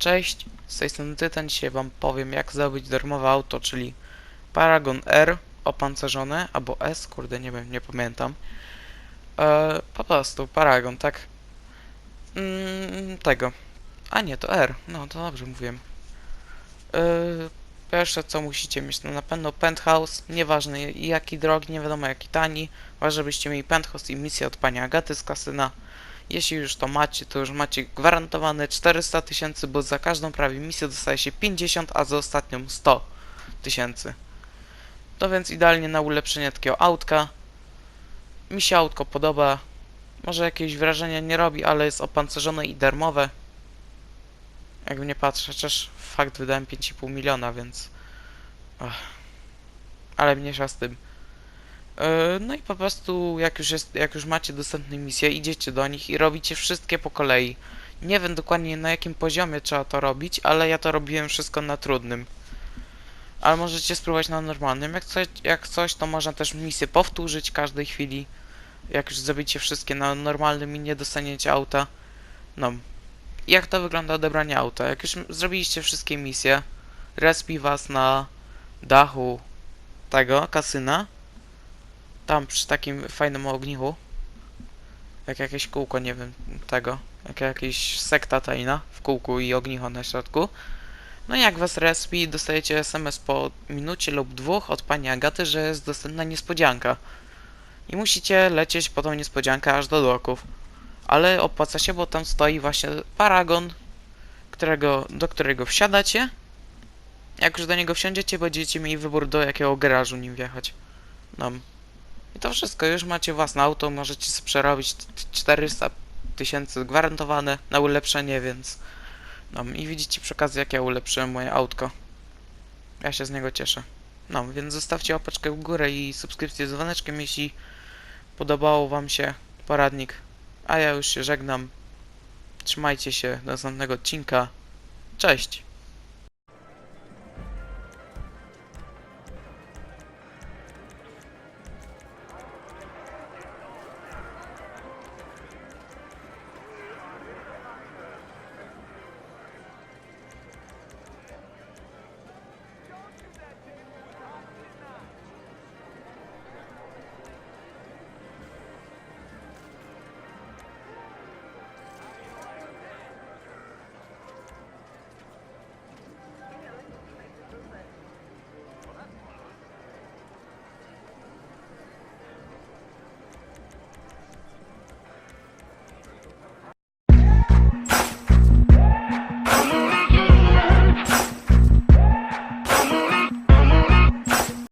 Cześć, z tej strony Tytan. Dzisiaj wam powiem jak zdobyć darmowe auto, czyli Paragon R opancerzone, albo S, kurde nie wiem, nie pamiętam. E, po prostu Paragon, tak? Mm, tego. A nie, to R. No, to dobrze mówiłem. E, pierwsze co musicie mieć, no na pewno penthouse, nieważne jaki drogi, nie wiadomo jaki tani. Ważne, żebyście mieli penthouse i misję od pani Agaty z kasyna. Jeśli już to macie, to już macie gwarantowane 400 tysięcy, bo za każdą prawie misję dostaje się 50, a za ostatnią 100 tysięcy. To więc idealnie na ulepszenie takiego autka. Mi się autko podoba. Może jakieś wrażenia nie robi, ale jest opancerzone i darmowe. Jakby nie patrzę, chociaż fakt wydałem 5,5 miliona, więc... Ach. Ale mniejsza z tym. E, No i po prostu, jak już, jest, jak już macie dostępne misje, idziecie do nich i robicie wszystkie po kolei. Nie wiem dokładnie na jakim poziomie trzeba to robić, ale ja to robiłem wszystko na trudnym. Ale możecie spróbować na normalnym. Jak coś, jak coś to można też misję powtórzyć każdej chwili. Jak już zrobicie wszystkie na normalnym i nie dostaniecie auta. No. Jak to wygląda odebranie auta? Jak już zrobiliście wszystkie misje, respi was na dachu tego kasyna tam przy takim fajnym ognichu. Jak jakieś kółko, nie wiem, tego. Jak jakiś sekta tajna w kółku i ognicho na środku. No i jak was respi, dostajecie SMS po minucie lub dwóch od pani Agaty, że jest dostępna niespodzianka. I musicie lecieć po tą niespodziankę aż do doków. Ale opłaca się, bo tam stoi właśnie paragon, którego, do którego wsiadacie. Jak już do niego wsiądziecie, będziecie mieli wybór do jakiego garażu nim wjechać. No. I to wszystko, już macie własne auto, możecie sobie przerobić t- t- 400 tysięcy gwarantowane na ulepszenie, więc... No i widzicie przy okazji jak ja ulepszyłem moje autko. Ja się z niego cieszę. No, więc zostawcie łapeczkę w górę i subskrypcję z dzwoneczkiem, jeśli podobało wam się poradnik. A ja już się żegnam. Trzymajcie się, do następnego odcinka. Cześć!